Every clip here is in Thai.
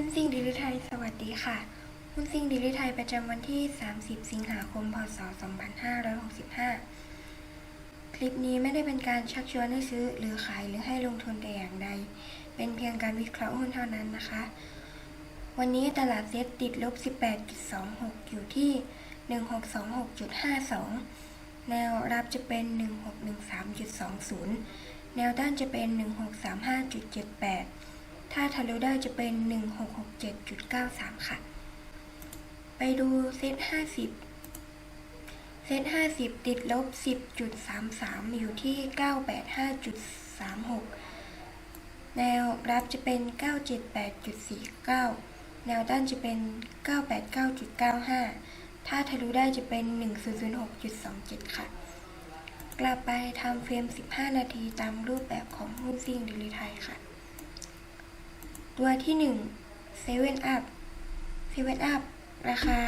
หุ้นซิ่งดิลิไทยสวัสดีค่ะ หุ้นซิ่งดิลิไทยประจำวันที่ 30 สิงหาคม พศ 2565 คลิปนี้ไม่ได้เป็นการชักชวนให้ซื้อหรือขายหรือให้ลงทุนแต่อย่างใด เป็นเพียงการวิเคราะห์หุ้นเท่านั้นนะคะ วันนี้ตลาดเซ็ตติดลบ 18.26 อยู่ที่ 1626.52 แนวรับจะเป็น 1613.20 แนวต้านจะเป็น 1635.78 ถ้าทะลุได้จะเป็น 1667.93 ค่ะ ไปดูเซต50 เซต50 ติดลบ 10.33 อยู่ที่ 985.36 แนวรับจะเป็น 978.49 แนวต้านจะเป็น 989.95 ถ้าทะลุได้จะเป็น 1006.27 ค่ะ กลับไปทำเฟรม 15 นาทีตามรูปแบบของหุ้นซิ่งดิลิไทยค่ะ ตัวที่ 1 7 up 7 up ราคา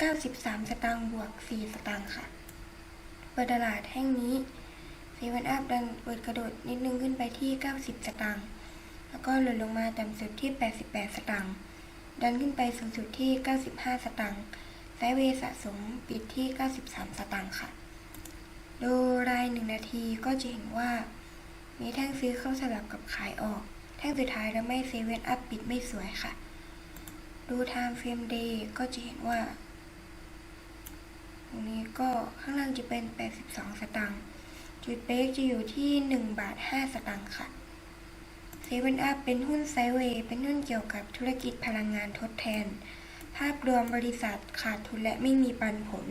93 สตางค์บวก 4 สตางค์ค่ะ เปิดตลาดแห่งนี้7 up ดันเปิดกระโดดนิดนึงขึ้นไปที่ 90 สตางค์ แล้วก็หล่นลงมาต่ำสุดที่ 88 สตางค์ ดันขึ้นไปสูงสุดที่ 95 สตางค์ไซเวสะสมปิดที่ 93 สตางค์ค่ะดูราย 1 นาทีก็จะเห็นว่า มีแท่งซื้อเข้าสลับกับขายออก แท่งสุดท้ายแล้วไม่เซเว่นอัพปิดไม่สวยค่ะ ดู time frame day ก็จะเห็นว่า ตรงนี้ก็ข้างล่างจะเป็น 82 สตางค์จุดเบรกจะอยู่ที่ 1 บาท 5 สตางค์ค่ะเซเว่นอัพเป็นหุ้นไซเวย์เป็นหุ้นเกี่ยวกับธุรกิจพลังงานทดแทน ภาพรวมบริษัทขาดทุนและไม่มีปันผล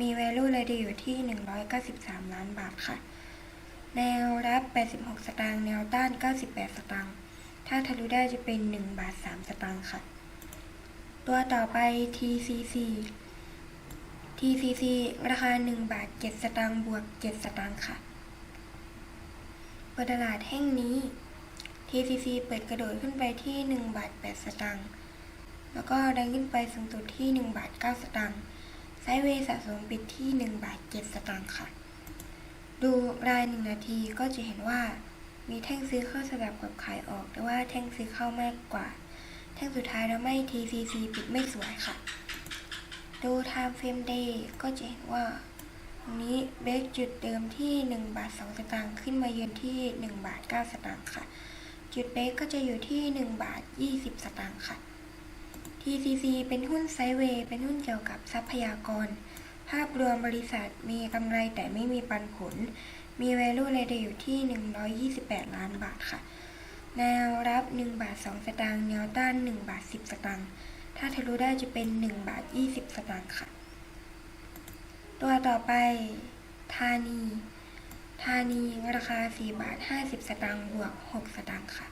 มี value รายเดอยู่ที่ 193 ล้านบาทค่ะ แนวรับ 86 สตางค์ แนวต้าน 98 สตางค์ ถ้าทะลุได้จะเป็น 1 บาท 3 สตางค์ค่ะ ตัวต่อไป TCC TCC ราคา 1 บาท 7 สตางค์บวก 7 สตางค์ค่ะ เปิดตลาดแห่งนี้ TCC เปิดกระโดดขึ้นไปที่ 1 บาท 8 สตางค์ แล้วก็ดันขึ้นไปสูงสุดที่ 1 บาท 9 สตางค์ ไซด์เวย์สะสมปิดที่ 1 บาท 7 สตางค์ค่ะ ดูราย 1 นาทีก็จะเห็นว่า มีแท่งซื้อเข้าสลับกับขายออก แต่ว่าแท่งซื้อเข้ามากกว่า แท่งสุดท้ายแล้วไม่ TCC ปิดไม่สวยค่ะ ดู time frame day ก็จะเห็นว่าตรงนี้เบรกจุดเดิมที่ 1 บาท 2 สตางค์ขึ้นมาเยืนที่ 1 บาท 9 สตางค์ค่ะ จุดเบรกก็จะอยู่ที่ 1 บาท 20 สตางค์ค่ะ TCC เป็นหุ้นไซเวย์เป็นหุ้นเกี่ยวกับทรัพยากร ภาพรวมบริษัทมีกำไรแต่ไม่มีปันผล มี value รายได้อยู่ที่ 128 ล้านบาทค่ะ แนวรับ 1 บาท 2 สตางค์ แนวต้าน 1 บาท 10 สตางค์ ถ้าทะลุได้จะเป็น 1 บาท 20 สตางค์ค่ะ ตัวต่อไปธานี ธานีราคา 4 บาท 50 สตางค์ บวก 6 สตางค์ค่ะ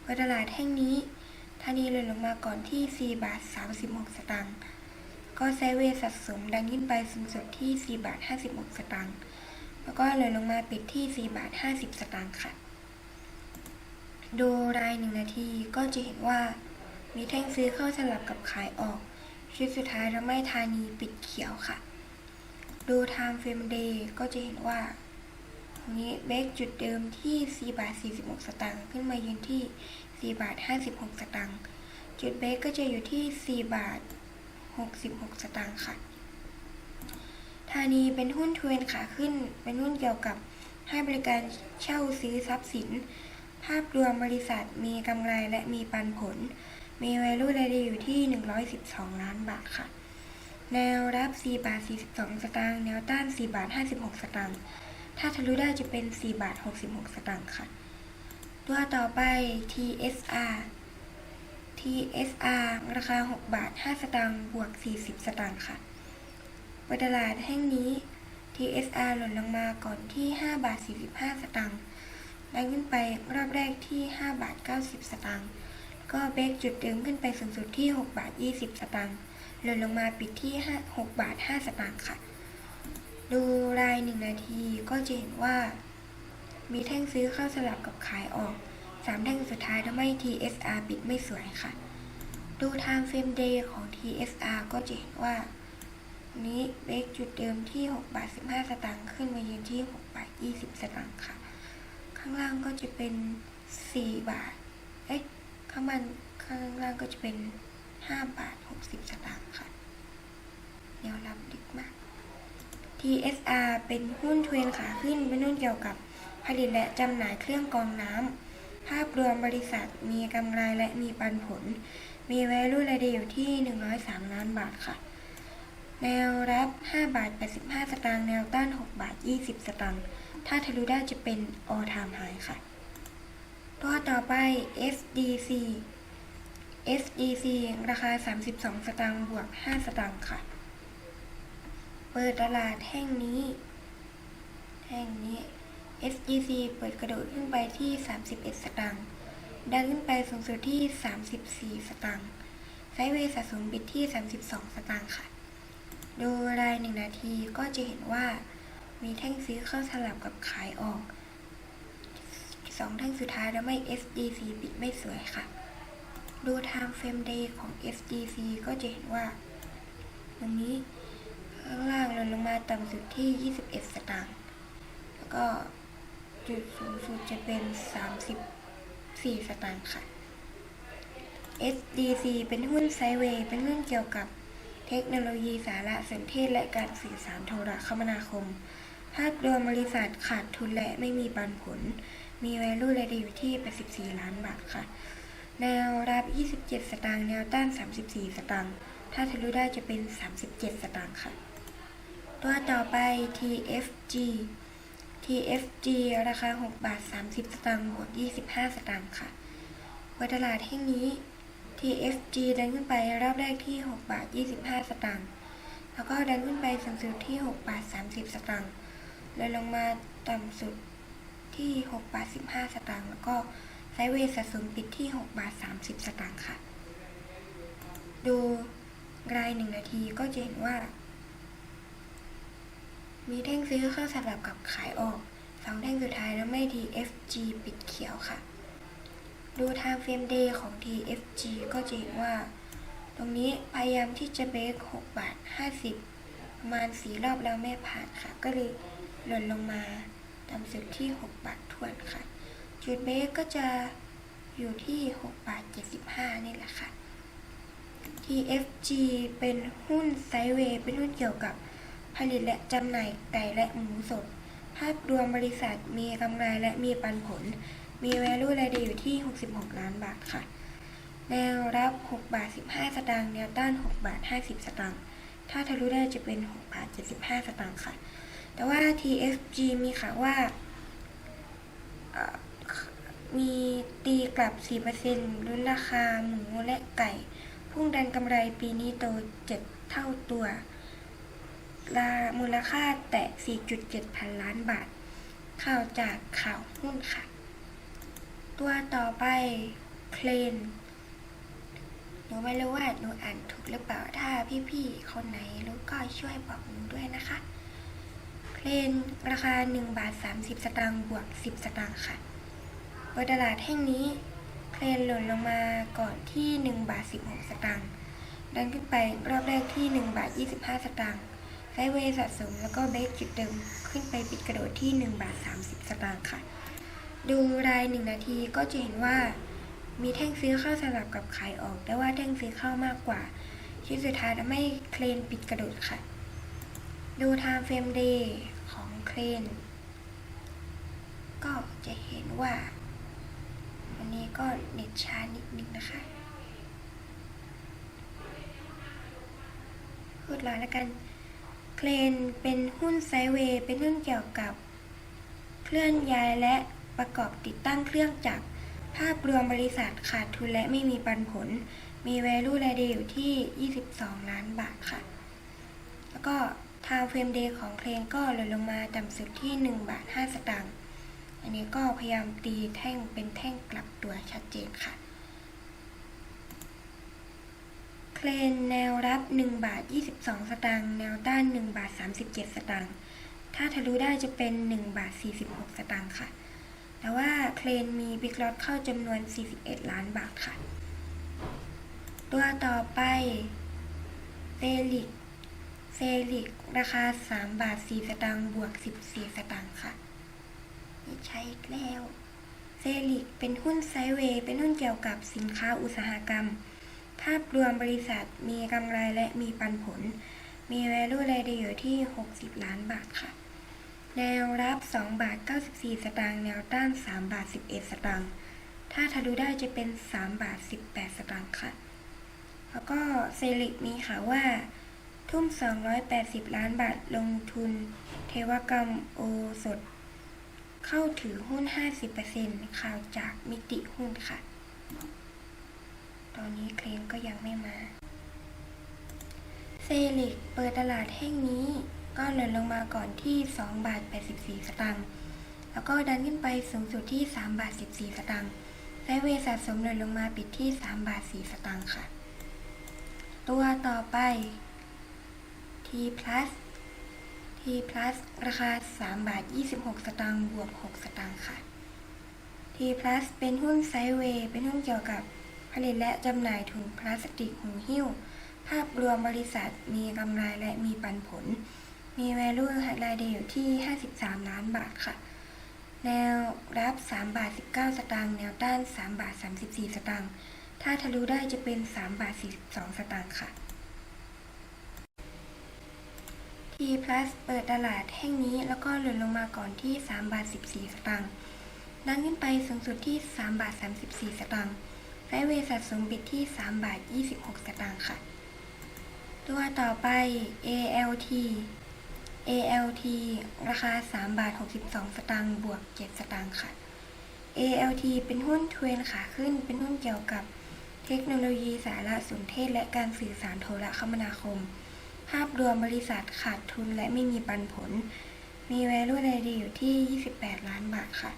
เปิดตลาดแห่งนี้ธานีหล่นลงมาก่อนที่ 4 บาท 36 สตางค์ ก็ไซเวย์สะสมดันขึ้นไปสูงสุดที่ 4 บาท 56 สตางค์ แล้วก็หล่นลงมาปิดที่ 4 บาท 50 สตางค์ค่ะ ดูราย1นาทีก็จะเห็นว่า มีแท่งซื้อเข้าสลับกับขายออก ชุดสุดท้ายทำให้ธานีปิดเขียวค่ะ ดู time frame day ก็จะเห็นว่าตรงนี้เบรกจุดเดิมที่ 4 บาท 46 สตางค์ขึ้นมายืนที่ 4 บาท 56 สตางค์จุดเบรกก็จะอยู่ที่ 4 บาท 66 สตางค์ค่ะ ธานีเป็นหุ้นเทรนขาขึ้น เป็นหุ้นเกี่ยวกับให้บริการเช่าซื้อทรัพย์สิน ภาพรวมบริษัทมีกำไรและมีปันผล มี value รายได้อยู่ที่ 112 ล้านบาทค่ะ แนวรับ 4 บาท 42 สตางค์ แนวต้าน 4 บาท 56 สตางค์ ถ้าทะลุได้จะเป็น 4 บาท 66 สตางค์ค่ะ ตัวต่อไป TSR TSR ราคา 6 บาท 5 สตางค์ บวก 40 สตางค์ค่ะ เปิดตลาดแห่งนี้ TSR หล่นลงมาก่อนที่ 5 บาท 45 สตางค์ดันขึ้นไปรอบแรกที่ 5 บาท 90 สตางค์ก็เบรกจุดเดิมขึ้นไปสูงสุดที่ 6 บาท 20 สตางค์หล่นลงมาปิดที่ 6 บาท 5 สตางค์ค่ะ ดูราย 1 นาทีก็จะเห็นว่า มีแท่งซื้อเข้าสลับกับขายออก 3 แท่งสุดท้ายทำให้ TSR ปิดไม่สวยค่ะ ดู time frame day ของ TSR ก็จะเห็นว่า นี้เบรกจุดเดิมที่6บาท15 สตางค์ขึ้นมายืนที่6บาท20 สตางค์ค่ะ ข้างล่างก็จะเป็น 4 บาท เอ๊ะ ข้างบนข้างล่างก็จะเป็น 5 บาท 60 สตางค์ค่ะแนวรับลึกมาก TSR เป็นหุ้นเทรนขาขึ้น เป็นหุ้นเกี่ยวกับผลิตและจำหน่ายเครื่องกรองน้ำ ภาพรวมบริษัทมีกำไรและมีปันผล มี value รายเดอยู่ที่ 103 ล้านบาทค่ะ แนวรับ 5 บาท 85 สตางค์ แนวต้าน 6 บาท 20 สตางค์ ถ้าทะลุได้จะเป็น all time high ค่ะ ตัวต่อไป SDC SDC ราคา 32 สตางค์ บวก 5 สตางค์ค่ะ เปิดตลาดแท่งนี้แท่งนี้ SDC เปิดกระโดดขึ้นไปที่ 31 สตางค์ ดันขึ้นไปสูงสุดที่ 34 สตางค์ ไซด์เวย์สะสมบิดที่ 32 สตางค์ค่ะ ดูราย1นาทีก็จะเห็นว่า มีแท่งซื้อเข้าสลับกับขายออกสองแท่งสุดท้ายแล้วไม่ SDC ปิดไม่สวยค่ะ ดู time frame day ของ SDC ก็จะเห็นว่าตรงนี้ข้างล่างลดลงมาต่ำสุดที่ 21 สตางค์ แล้วก็จุดสูงสุดจะเป็น 34 สตางค์ค่ะ SDC เป็นหุ้นไซเวย์เป็นหุ้นเกี่ยวกับ เทคโนโลยีสารสนเทศและการสื่อสารโทรคมนาคม ภาพรวมบริษัทขาดทุนและไม่มีปันผล มี value รายได้อยู่ที่ 84 ล้านบาทค่ะ แนวรับ 27 สตางค์ แนวต้าน 34 สตางค์ ถ้าทะลุได้จะเป็น 37 สตางค์ค่ะ ตัวต่อไป TFG TFG ราคา 6 บาท 30 สตางค์ บวก 25 สตางค์ค่ะ วัตลาดแห่งนี้ TFG ดันขึ้นไปรอบแรกที่ 6 บาท 25 สตางค์ แล้วก็ดันขึ้นไปสูงสุดที่ 6 บาท 30 สตางค์แล้วลงมาต่ำสุดที่ 6 บาท 15 สตางค์ แล้วก็ไซเวย์สะสมปิดที่ 6 บาท 30 สตางค์ค่ะ ดูราย1นาทีก็จะเห็นว่า มีแท่งซื้อเข้าสลับกับขายออกสองแท่งสุดท้ายแล้วไม่ TFG ปิดเขียวค่ะ ดู time frame day ของ TFG ก็จะเห็นว่า ตรงนี้พยายามที่จะเบรก6บาท 50 ประมาณสีรอบแล้วไม่ผ่านค่ะ ก็เลยหล่นลงมาต่ำสุดที่ 6 บาททวนค่ะ จุดเบรกก็จะอยู่ที่ 6 บาท 75 นี่แหละค่ะ TFG เป็นหุ้นไซเวย์เป็นหุ้นเกี่ยวกับผลิตและจำหน่ายไก่และหมูสด ภาพรวมบริษัทมีกำไรและมีปันผล มี value รายได้อยู่ที่ 66 ล้านบาทค่ะ แนวรับ 6 บาท 15 สตางค์ แนวต้าน 6 บาท 50 สตางค์ ถ้าทะลุได้จะเป็น 6 บาท 75 สตางค์ค่ะ แต่ว่า TFG มีข่าวว่า มีตีกลับ 4%ลดราคาหมูและไก่ พุ่งดันกำไรปีนี้โต 7 เท่าตัวลามูลค่าแตะ 4.7 พันล้านบาท ข่าวจากข่าวหุ้นค่ะ ตัวต่อไปเพลนหนูไม่รู้ว่าหนูอ่านถูกหรือเปล่าถ้าพี่ๆคนไหนรู้ก็ช่วยบอกหนูด้วยนะคะเพลนราคา1บาท30 สตางค์บวก 10 สตางค์ค่ะบนตลาดแห่งนี้เพลนหล่นลงมาก่อนที่ 1 บาท 16 สตางค์ดันขึ้นไปรอบแรกที่ 1 บาท 25 สตางค์ไซเวสะสมแล้วก็เบรกจุดเดิมขึ้นไปปิดกระโดดที่ 1 บาท 30 สตางค์ค่ะ ดูราย1นาทีก็จะเห็นว่ามีแท่งซื้อเข้าสลับกับขายออก แต่ว่าแท่งซื้อเข้ามากกว่าชิ้นสุดท้ายทำให้เคลนปิดกระโดดค่ะ ดู time frame day ของเคลนก็จะเห็นว่า วันนี้ก็เน็ตช้านิดนึงนะคะพูดเลยแล้วกัน เคลนเป็นหุ้นไซเวย์เป็นหุ้นเกี่ยวกับ เคลื่อนย้ายและ ประกอบติดตั้งเครื่องจักร ภาพรวมบริษัทขาดทุนและไม่มีปันผล มี value รายได้อยู่ที่ 22 ล้านบาทค่ะ แล้วก็ time frame day ของเคลนก็ลดลงมาต่ำสุดที่ 1 บาท 5 สตางค์ อันนี้ก็พยายามตีแท่งเป็นแท่งกลับตัวชัดเจนค่ะ เคลนแนวรับ 1 บาท 22 สตางค์ แนวต้าน 1 บาท 37 สตางค์ ถ้าทะลุได้จะเป็น 1 บาท 46 สตางค์ค่ะ แต่ว่าเคลนมีบิ๊กลอตเข้าจำนวน 41 ล้านบาทค่ะ ตัวต่อไปเฟลิกเฟลิกราคา 3 บาท 4 สตางค์บวก 14 สตางค์ค่ะนี่ใช้อีกแล้วเซลิกเป็นหุ้นไซเวย์ เป็นหุ้นเกี่ยวกับสินค้าอุตสาหกรรม ภาพรวมบริษัทมีกำไรและมีปันผล มี value รายเดียวที่ 60 ล้านบาทค่ะ แนวรับ2บาท94 สตางค์ แนวต้าน3บาท11 สตางค์ ถ้าทะลุได้จะเป็น3บาท18 สตางค์ค่ะ แล้วก็เซลิกมีข่าวว่า ทุ่ม 280 ล้านบาทลงทุน เทวกรรมโอสถเข้าถือหุ้น 50%ข่าวจากมิติหุ้นค่ะ ตอนนี้เคลมก็ยังไม่มา เซลิกเปิดตลาดแห่งนี้ ก็หล่นลงมาก่อนที่ 2 บาท 84 สตางค์ แล้วก็ดันขึ้นไปสูงสุดที่ 3 บาท 14 สตางค์ไซเวสะสมหล่นลงมาปิดที่ 3 บาท 4 สตางค์ค่ะ ตัวต่อไป T plus T plus ราคา 3 บาท 26 สตางค์ บวก 6 สตางค์ค่ะ T plus เป็นหุ้นไซเวเป็นหุ้นเกี่ยวกับผลิตและจำหน่ายถุงพลาสติกหูหิ้ว ภาพรวมบริษัทมีกำไรและมีปันผล มี value รายเดียอยู่ที่ 53 ล้านบาทค่ะ แนวรับ 3 บาท 19 สตางค์ แนวต้าน 3 บาท 34 สตางค์ ถ้าทะลุได้จะเป็น 3 บาท 42 สตางค์ค่ะ T plus เปิดตลาดแห่งนี้แล้วก็หล่นลงมาก่อนที่ 3 บาท 14 สตางค์ดันขึ้นไปสูงสุดที่ 3 บาท 34 สตางค์ไซเวย์สะสมปิดที่ 3 บาท 26 สตางค์ค่ะ ตัวต่อไป ALT ALT ราคา 3 บาท 62 สตางค์บวก 7 สตางค์ค่ะ ALT เป็นหุ้นเทรนขาขึ้น เป็นหุ้นเกี่ยวกับเทคโนโลยีสารสนเทศและการสื่อสารโทรคมนาคม ภาพรวมบริษัทขาดทุนและไม่มีปันผล มี value รายเดีอยู่ที่ 28 ล้านบาทค่ะ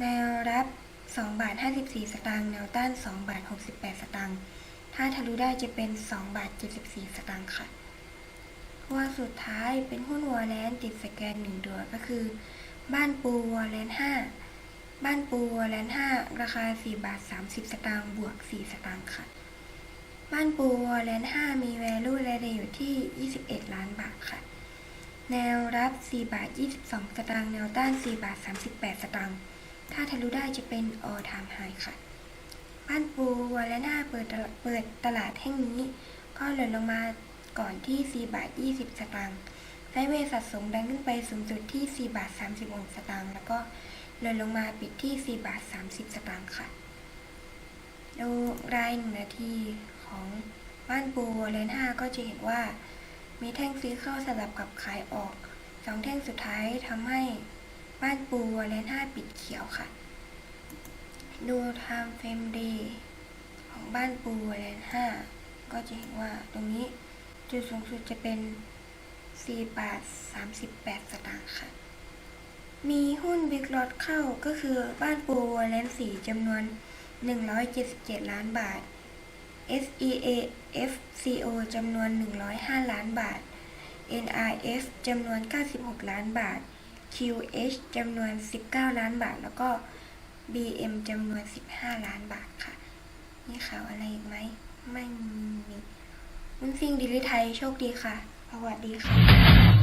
แนวรับ 2 บาท 54 สตางค์ แนวต้าน 2 บาท 68 สตางค์ ถ้าทะลุได้จะเป็น 2 บาท 74 สตางค์ค่ะ ตัวสุดท้ายเป็นหุ้นวอลแลนติดสแกนหนึ่งตัวก็คือ บ้านปูวอลแลน5บ้านปูวอลแลน5ราคา4บาท30 สตางค์บวก 4 สตางค์ค่ะ บ้านปูวอลแลน5มี value รายเดียวอยู่ที่ 21 ล้านบาทค่ะ แนวรับ4บาท22 สตางค์แนวต้าน4บาท38 สตางค์ถ้าทะลุได้จะเป็น all time high ค่ะ บ้านปูวอลแลน5เปิดตลาดเปิดตลาดแห่งนี้ ก็หล่นลงมา ก่อนที่ 4 บาท 20 สตางค์ไซเวย์สะสมดันขึ้นไปสูงสุดที่ 4 บาท 36 สตางค์แล้วก็หล่นลงมาปิดที่ 4 บาท 30 สตางค์ค่ะ ดูรายหนึ่งนาทีของบ้านปูเลน5ก็จะเห็นว่า มีแท่งซื้อเข้าสลับกับขายออกสองแท่งสุดท้ายทำให้บ้านปูเลน5ปิดเขียวค่ะ ดู time frame day ของบ้านปูเลน5ก็จะเห็นว่าตรงนี้ จุดสูงสุดจะเป็น 4 บาท 38 สตางค์ค่ะ มีหุ้นบิ๊กลอตเข้าก็คือบ้านปูวอลเลนสีจำนวน 177 ล้านบาท SEA FCO จำนวน 105 ล้านบาท NRF จำนวน 96 ล้านบาท QH จำนวน 19 ล้านบาท แล้วก็ BM จำนวน 15 ล้านบาทค่ะ มีข่าวอะไรอีกไหม ไม่มี มุนซิงดิลิไทยโชคดีค่ะ สวัสดีค่ะ